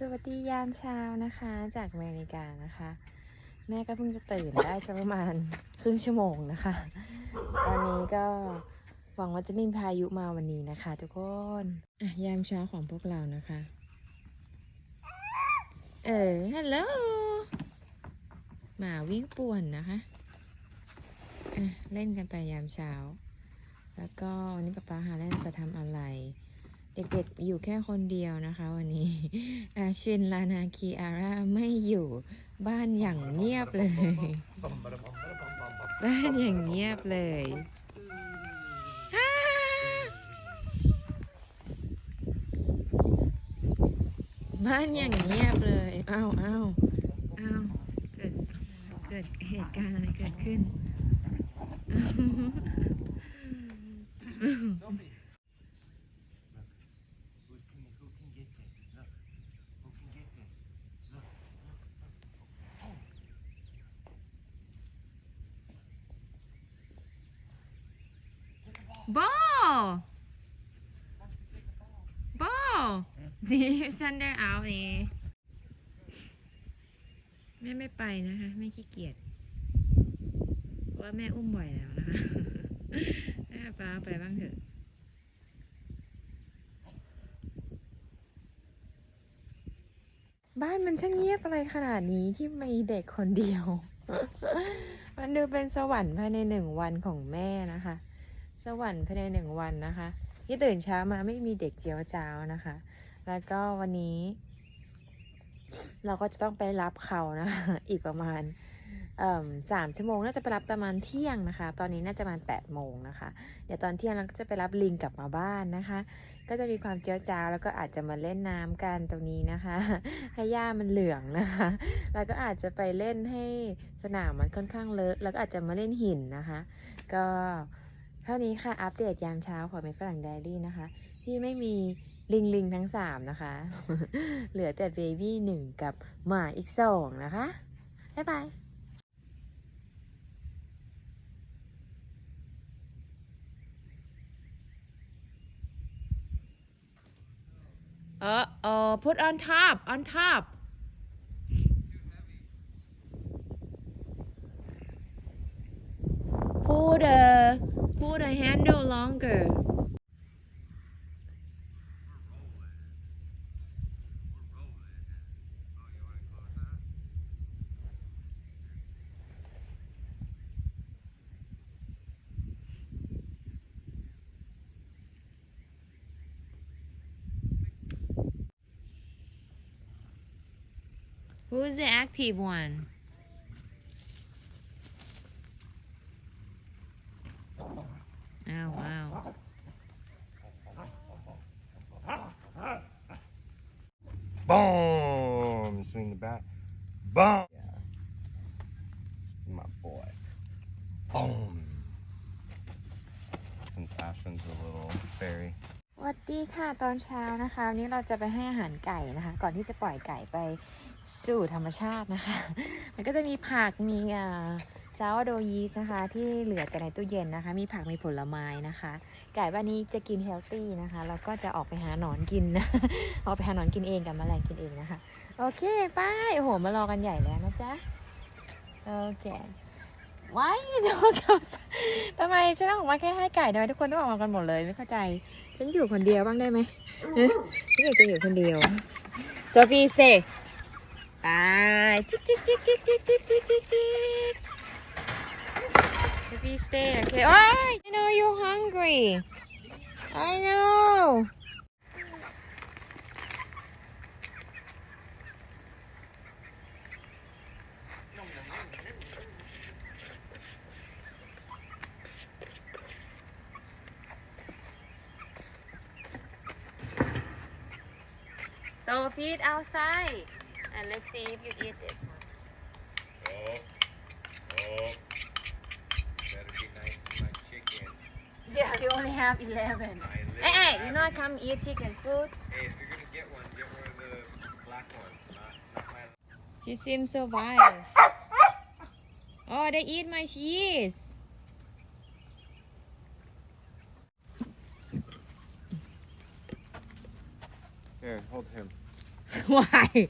สวัสดียามเช้านะคะ จากอเมริกานะคะ แม่ก็เพิ่งจะตื่นได้สักประมาณครึ่งชั่วโมงนะคะ ตอนนี้ก็หวังว่าจะไมมีพายุมาวันนี้นะคะ ทุกคนอะยามเช้าของพวกเรานะคะ เออฮัลโหลหมาวิ่งป่วนนะคะอะเล่นกันไปยามเช้า แล้วก็วันนี้ป๊าป๊าหาเล่นจะทำอะไร เด็กๆอยู่แค่คนเดียวนะคะวันนี้อาชินลานาคีอาร่าไม่อยู่บ้านอย่างเงียบเลย บ้านอย่างเงียบเลยบ้านอย่างเงียบเลยอ้าวอ้าวอ้าวเกิดเกิดเหตุการณ์อะไรเกิดขึ้น Ball! Ball! See you thunder out นี่แม่ไม่ไปนะคะไม่ขี้เกียจว่าแม่อุ้มบ่อยแล้วนะคะแม่ป้าไปบ้างเถอะบ้านมันช่างเงียบอะไรขนาดนี้ที่มีเด็กคนเดียว มันดูเป็นสวรรค์ภายในหนึ่งวันของแม่นะคะ สวรรค์ภายในหนึ่งวันนะคะที่ตื่นเช้ามาไม่มีเด็กเจียวจ้าวนะคะ แล้วก็วันนี้ เราก็จะต้องไปรับเขานะะอีกประมาณสามชั่วโมงน่าจะไปรับประมาณเที่ยงนะคะ ตอนนี้น่าจะประมาณแปดโมงนะคะ เดี๋ยวตอนเที่ยงเราก็จะไปรับลิงกลับมาบ้านนะคะ ก็จะมีความเจียวจ้าวแล้วก็อาจจะมาเล่นน้ำกันตรงนี้นะคะ ให้หญ้ามันเหลืองนะคะ แล้วก็อาจจะไปเล่นให้สนามมันค่อนข้างเลอะ แล้วก็อาจจะมาเล่นหินนะคะ ก็ เท่านี้ค่ะ อัปเดตยามเช้าของเมฝรั่งไดรี่นะคะ ที่ไม่มีลิงลิงทั้งสามนะคะ เหลือแต่เบบี้หนึ่งกับหมาอีกสองนะคะ บ๊ายบาย Uh oh, put on top, on top. Pull the pull the handle no longer. Who's the active one? Oh wow. Boom! Swing the bat. Boom! Yeah. My boy. Boom! Since Ashton's a little fairy. สวัสดีค่ะตอนเช้านะคะวันนี้เราจะไปให้อาหารไก่นะคะ ก่อนที่จะปล่อยไก่ไปสู่ธรรมชาตินะคะ มันก็จะมีผักมีอ่า ซาวโดยีสนะคะ ที่เหลือจากในตู้เย็นนะคะ มีผักมีผลไม้นะคะ ไก่บ้านนี้จะกินเฮลตี้นะคะ แล้วก็จะออกไปหาหนอนกินนะออกไปหาหนอนกินเองกับแมลงกินเองนะคะ โอเคไปโอ้โหมารอกันใหญ่แล้วนะจ๊ะ โอเคไว้เดี๋ยวเขาทำไมฉันต้องออกมาแค่ให้ไก่ทำไมทุกคนต้องออกมากันหมดเลยไม่เข้าใจ ฉันอยู่คนเดียวบ้างได้ไหมฉันอยากจะอยู่คนเดียวโซฟีเซไปจิกจิกจิกจิกจิกจิกจิกจิก she stay? Okay. All right. I know you're hungry. I know. So feed outside and let's see if you eat it. have 11. Hey, hey, you know I come eat chicken food. Hey, if you're gonna get one, get one of the black ones, not, not my... She seems so vile. Oh, they eat my cheese. Here, hold him. Why?